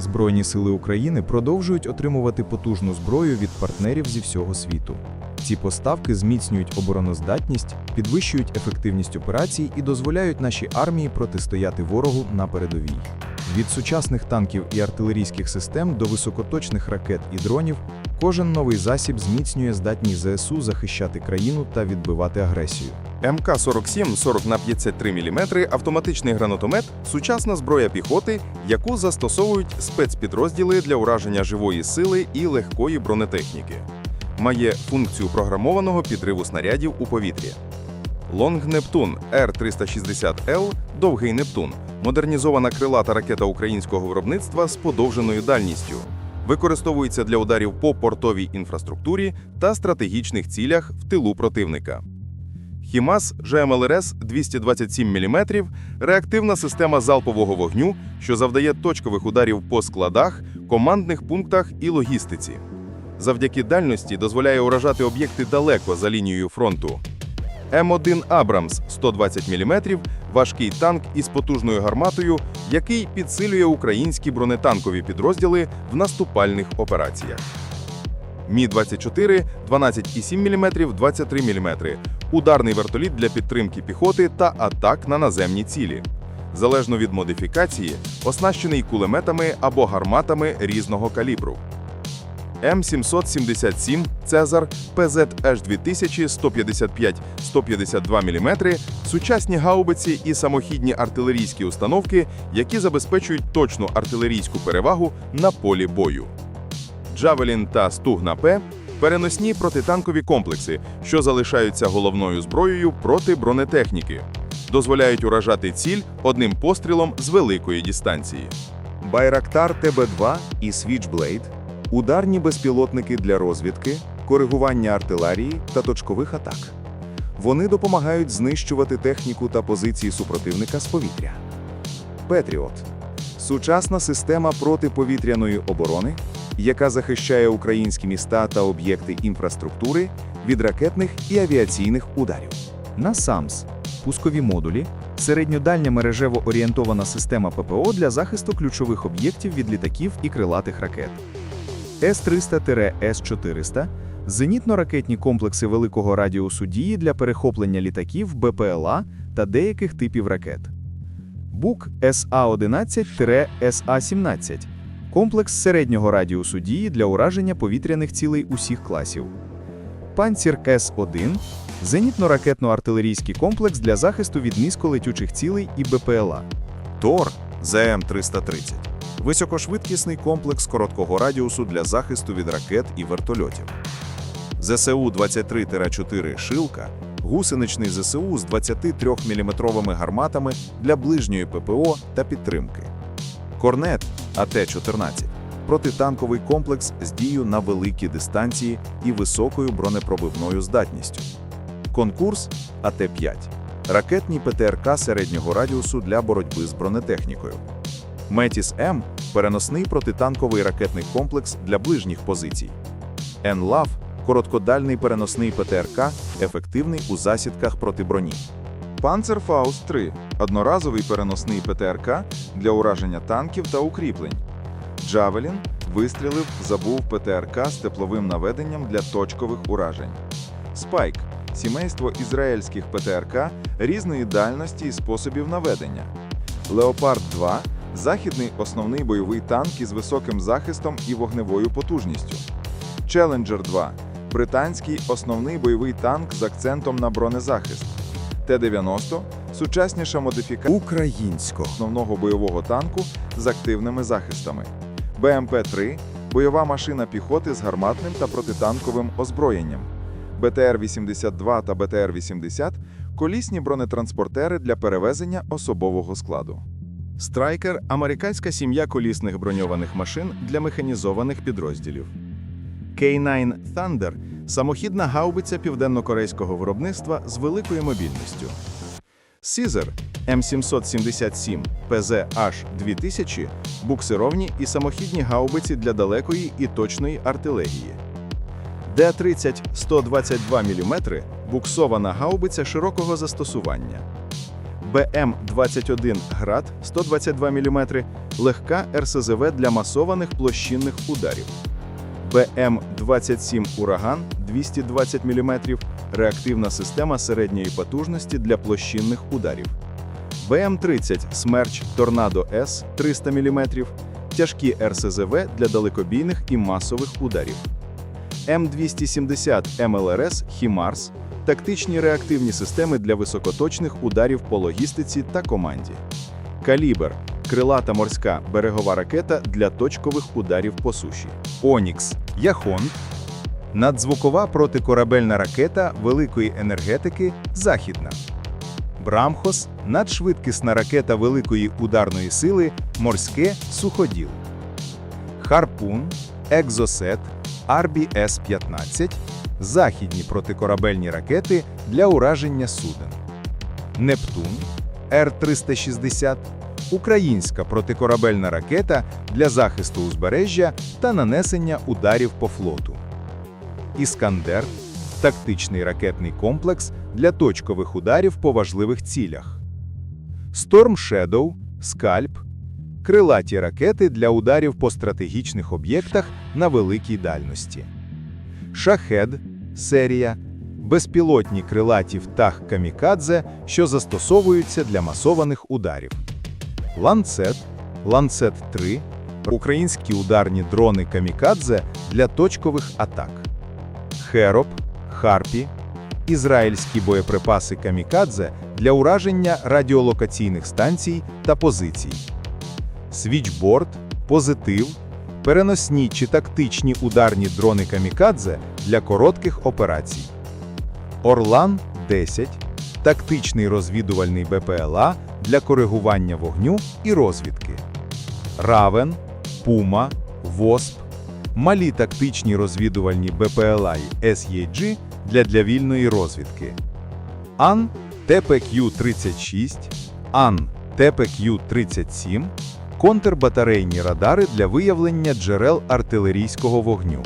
Збройні сили України продовжують отримувати потужну зброю від партнерів зі всього світу. Ці поставки зміцнюють обороноздатність, підвищують ефективність операцій і дозволяють нашій армії протистояти ворогу на передовій. Від сучасних танків і артилерійських систем до високоточних ракет і дронів кожен новий засіб зміцнює здатність ЗСУ захищати країну та відбивати агресію. МК-47 40 на 53 мм автоматичний гранатомет сучасна зброя піхоти, яку застосовують спецпідрозділи для ураження живої сили і легкої бронетехніки. Має функцію програмованого підриву снарядів у повітрі. Лонг Нептун Р-360Л Довгий Нептун модернізована крилата ракета українського виробництва з подовженою дальністю. Використовується для ударів по портовій інфраструктурі та стратегічних цілях в тилу противника. Хімас ЖМЛРС 227 мм – реактивна система залпового вогню, що завдає точкових ударів по складах, командних пунктах і логістиці. Завдяки дальності дозволяє уражати об'єкти далеко за лінією фронту. М1 Абрамс 120 мм – важкий танк із потужною гарматою, який підсилює українські бронетанкові підрозділи в наступальних операціях. Мі-24 12,7 мм, 23 мм – ударний вертоліт для підтримки піхоти та атак на наземні цілі. Залежно від модифікації, оснащений кулеметами або гарматами різного калібру. М777 Цезар ПЗH 2000 155-152 мм – сучасні гаубиці і самохідні артилерійські установки, які забезпечують точну артилерійську перевагу на полі бою. Джавелін та Стугна П переносні протитанкові комплекси, що залишаються головною зброєю проти бронетехніки, дозволяють уражати ціль одним пострілом з великої дистанції. Байрактар ТБ-2 і Switchblade – ударні безпілотники для розвідки, коригування артилерії та точкових атак. Вони допомагають знищувати техніку та позиції супротивника з повітря. Петріот – сучасна система протиповітряної оборони, яка захищає українські міста та об'єкти інфраструктури від ракетних і авіаційних ударів. На САМС – пускові модулі, середньодальня мережево орієнтована система ППО для захисту ключових об'єктів від літаків і крилатих ракет. С-300-С-400 – зенітно-ракетні комплекси великого радіусу дії для перехоплення літаків, БПЛА та деяких типів ракет. БУК СА-11-СА-17 – комплекс середнього радіусу дії для ураження повітряних цілей усіх класів. Панцір С-1 – зенітно-ракетно-артилерійський комплекс для захисту від низьколетючих цілей і БПЛА. ТОР ЗМ-330 – високошвидкісний комплекс короткого радіусу для захисту від ракет і вертольотів. ЗСУ-23-4 «Шилка» – гусеничний ЗСУ з 23-мм гарматами для ближньої ППО та підтримки. Корнет АТ-14 – протитанковий комплекс з дією на великі дистанції і високою бронепробивною здатністю. Конкурс АТ-5 – ракетні ПТРК середнього радіусу для боротьби з бронетехнікою. Метіс М – переносний протитанковий ракетний комплекс для ближніх позицій. НЛАВ – короткодальний переносний ПТРК, ефективний у засідках проти броні. Панцерфауст 3 одноразовий переносний ПТРК для ураження танків та укріплень. Джавелін вистрілив, забув ПТРК з тепловим наведенням для точкових уражень. Спайк сімейство ізраїльських ПТРК різної дальності і способів наведення. Леопард 2 західний основний бойовий танк із високим захистом і вогневою потужністю. Челенджер 2 британський основний бойовий танк з акцентом на бронезахист. Т-90 сучасніша модифікація Українсько. основного бойового танку з активними захистами. БМП-3 бойова машина піхоти з гарматним та протитанковим озброєнням. БТР-82 та БТР-80 колісні бронетранспортери для перевезення особового складу. Страйкер американська сім'я колісних броньованих машин для механізованих підрозділів. K9 Thunder самохідна гаубиця південно-корейського виробництва з великою мобільністю. Caesar М777 PZH 2000 буксировні і самохідні гаубиці для далекої і точної артилерії. Д-30 122 мм буксована гаубиця широкого застосування. БМ-21 «Град» 122 мм, легка РСЗВ для масованих площинних ударів. БМ-27 «Ураган» 220 мм, реактивна система середньої потужності для площинних ударів. БМ-30 «Смерч Торнадо С» 300 мм, тяжкі РСЗВ для далекобійних і масових ударів. М270 МЛРС «Хімарс» – тактичні реактивні системи для високоточних ударів по логістиці та команді. Калібр – крилата морська берегова ракета для точкових ударів по суші. Онікс, Яхон, надзвукова протикорабельна ракета великої енергетики Західна. Брамхос надшвидкісна ракета великої ударної сили Морське суходіл. Харпун, Екзосет, Арбі С-15 західні протикорабельні ракети для ураження суден. Нептун, Р-360 українська протикорабельна ракета для захисту узбережжя та нанесення ударів по флоту. Іскандер тактичний ракетний комплекс для точкових ударів по важливих цілях. Storm Shadow, Скальп крилаті ракети для ударів по стратегічних об'єктах на великій дальності. Шахед серія безпілотні крилаті птах камікадзе, що застосовуються для масованих ударів. Ланцет, Ланцет 3 українські ударні дрони камікадзе для точкових атак. Хероп, Харпі ізраїльські боєприпаси камікадзе для ураження радіолокаційних станцій та позицій. Свічборд, позитив, переносні чи тактичні ударні дрони камікадзе для коротких операцій. Орлан 10 тактичний розвідувальний БПЛА для коригування вогню і розвідки. Равен, Пума, Восп малі тактичні розвідувальні БПЛА і SEG для, для вільної розвідки. АН ТПК-36, АН ТПК-37 контрбатарейні радари для виявлення джерел артилерійського вогню.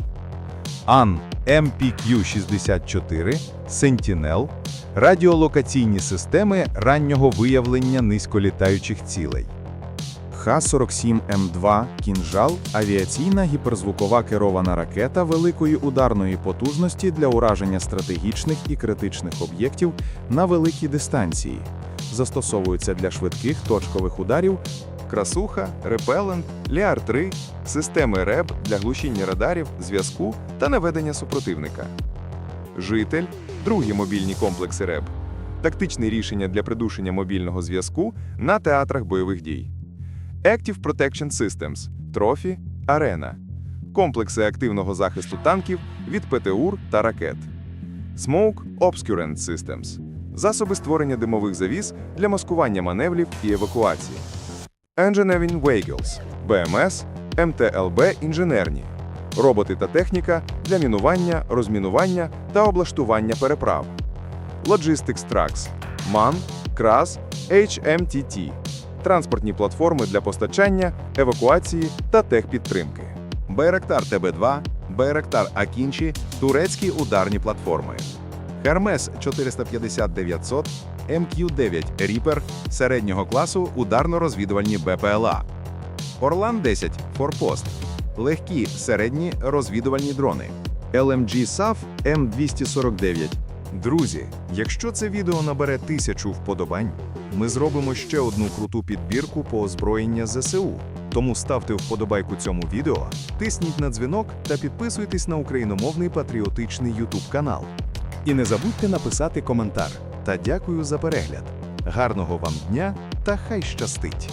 АН МПК-64 Сентінел радіолокаційні системи раннього виявлення низьколітаючих цілей. Х-47М2 «Кінжал» – авіаційна гіперзвукова керована ракета великої ударної потужності для ураження стратегічних і критичних об'єктів на великій дистанції. Застосовується для швидких точкових ударів красуха, репелент, Ліар-3, системи РЕБ для глушіння радарів, зв'язку та наведення супротивника. Житель – другі мобільні комплекси РЕБ. Тактичне рішення для придушення мобільного зв'язку на театрах бойових дій. Active Protection Systems – Трофі, Арена. Комплекси активного захисту танків від ПТУР та ракет. Smoke Obscurant Systems – засоби створення димових завіс для маскування маневрів і евакуації. Engineering Vehicles – БМС, МТЛБ інженерні. Роботи та техніка для мінування, розмінування та облаштування переправ. Logistics Trucks – МАН, КРАС, HMTT – транспортні платформи для постачання, евакуації та техпідтримки. Байрактар ТБ-2, Байрактар Акінші – турецькі ударні платформи. Hermes 450-900, МК-9 Reaper – середнього класу ударно-розвідувальні БПЛА. Орлан-10 Форпост – легкі середні розвідувальні дрони. LMG SAF М249. Друзі, якщо це відео набере тисячу вподобань, ми зробимо ще одну круту підбірку по озброєння ЗСУ. Тому ставте вподобайку цьому відео, тисніть на дзвінок та підписуйтесь на україномовний патріотичний YouTube канал. І не забудьте написати коментар. Та дякую за перегляд. Гарного вам дня та хай щастить!